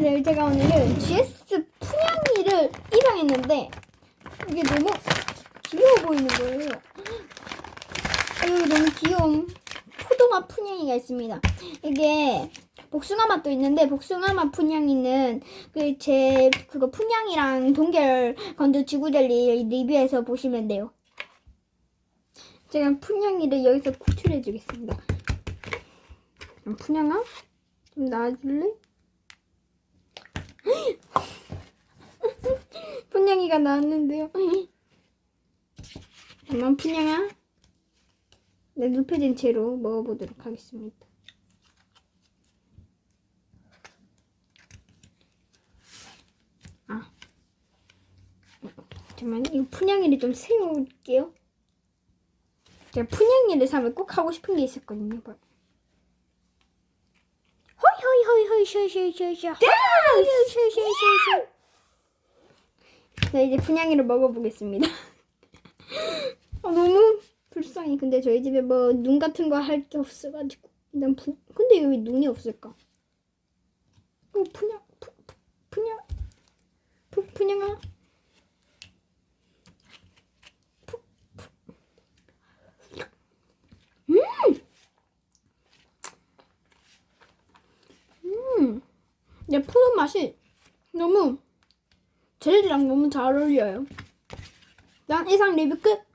그래서 제가 오늘은 GS 푸냥이를 입양했는데 이게 너무 귀여워 보이는 거예요. 아, 여기 너무 귀여운 포도맛 푸냥이가 있습니다. 이게 복숭아 맛도 있는데 복숭아 맛 푸냥이는 그 제 그거 푸냥이랑 동결 건조 지구젤리 리뷰에서 보시면 돼요. 제가 푸냥이를 여기서 구출해 주겠습니다. 푸냥아 좀 나와줄래? 푸냥이가 나왔는데요. 잠만 푸냥아. 네, 눕혀진 채로 먹어보도록 하겠습니다. 아. 잠깐만, 이 푸냥이를 좀 세워올게요. 제가 푸냥이를 사면 꼭 하고 싶은 게 있었거든요. 호이 호이 호이 슈슈슈슈 호이 슈슈 네 이제 분양이를 먹어보겠습니다. 아, 너무 불쌍해. 근데 저희 집에 뭐 눈 같은 거 할 게 없어가지고. 일단 부... 근데 왜 눈이 없을까? 어 분양 푸, 푸, 분양 푸, 분양아. 푸, 푸. 음, 내 푸른 맛이 너무 젤리랑 너무 잘 어울려요. 난 이상 리뷰 끝.